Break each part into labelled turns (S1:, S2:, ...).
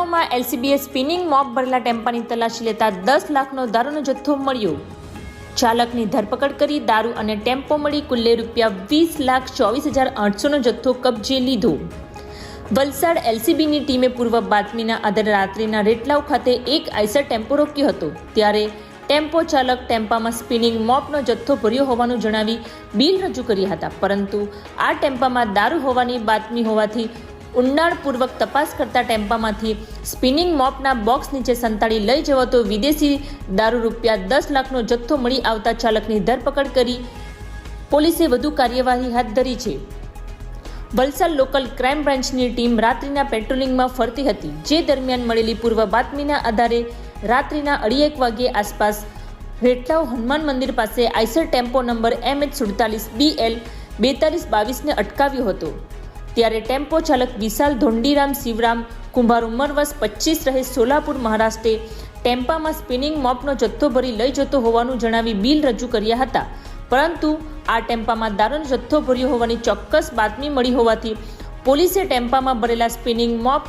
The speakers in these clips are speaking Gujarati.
S1: રેટલાવમાં એલસીબીએ સ્પિનિંગ મોબ ભરેલા ટેમ્પાની તલાશી લેતા દસ લાખનો દારૂનો જથ્થો મળ્યો. ચાલકની ધરપકડ કરી દારૂ અને ટેમ્પો મળી કુલ્લે રૂપિયા વીસ લાખ ચોવીસ હજાર આઠસોનો જથ્થો કબજે લીધો. વલસાડ એલસીબીની ટીમે પૂર્વ બાતમીના આધારે રાત્રિના રેટલાવ ખાતે એક આઈસર ટેમ્પો રોક્યો હતો. ત્યારે ટેમ્પો ચાલક ટેમ્પામાં સ્પિનિંગ મોપનો જથ્થો ભર્યો હોવાનું જણાવી બિલ રજૂ કર્યા હતા. પરંતુ આ ટેમ્પામાં દારૂ હોવાની બાતમી હોવાથી ઊંડાણપૂર્વક તપાસ કરતા ટેમ્પામાંથી સ્પિનિંગ મોપના બોક્સ નીચે સંતાડી લઈ જવાતો વિદેશી દારૂ રૂપિયા દસ લાખનો જથ્થો મળી આવતા ચાલકની ધરપકડ કરી પોલીસે વધુ કાર્યવાહી હાથ ધરી છે. વલસાડ લોકલ ક્રાઇમ બ્રાન્ચની ટીમ રાત્રિના પેટ્રોલિંગમાં ફરતી હતી, જે દરમિયાન મળેલી પૂર્વ બાતમીના આધારે રાત્રિના અઢી વાગ્યે આસપાસ રેટલાવ હનુમાન મંદિર પાસે Eicher tempo number M H સુડતાલીસ બી એલ બેતાલીસ બાવીસને અટકાવ્યો હતો. ત્યારે ટેમ્પો ચાલક વિશાલ ધોંડીરામ શિવરામ કુંભાર ઉંમર વર્ષ પચીસ રહે સોલાપુર, મહારાષ્ટ્રે ટેમ્પામાં સ્પિનિંગ મોપનો જથ્થો ભરી લઈ જતો હોવાનું જણાવી બિલ રજૂ કર્યા હતા. પરંતુ આ ટેમ્પામાં દારૂનો જથ્થો ભર્યો હોવાની ચોક્કસ બાતમી મળી હોવાથી પોલીસે ટેમ્પામાં ભરેલા સ્પિનિંગ મોપ,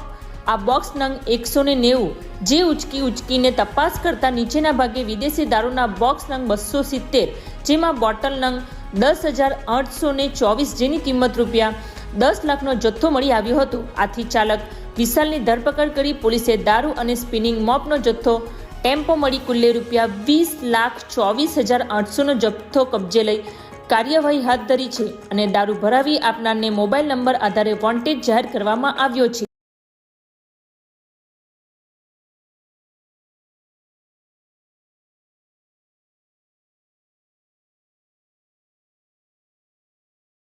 S1: આ બોક્સ નંગ એકસો ને નેવું, જે ઉચકી ઉચકીને તપાસ કરતા નીચેના ભાગે વિદેશી દારૂના બોક્સ નંગ બસો સિત્તેર, જેમાં બોટલ નંગ દસ હજાર આઠસો ને ચોવીસ જેની કિંમત રૂપિયા દસ લાખનો જથ્થો મળી આવ્યો હતો. આથી ચાલક વિશાલની ધરપકડ કરી પોલીસે દારૂ અને સ્પિનિંગ મોપનો જથ્થો, ટેમ્પો મળી કુલ્લે રૂપિયા વીસ લાખ ચોવીસ હજાર આઠસોનો જથ્થો કબજે લઈ કાર્યવાહી હાથ ધરી છે અને દારૂ ભરાવી આપનારને મોબાઈલ નંબર આધારે વોન્ટેડ જાહેર કરવામાં આવ્યો છે.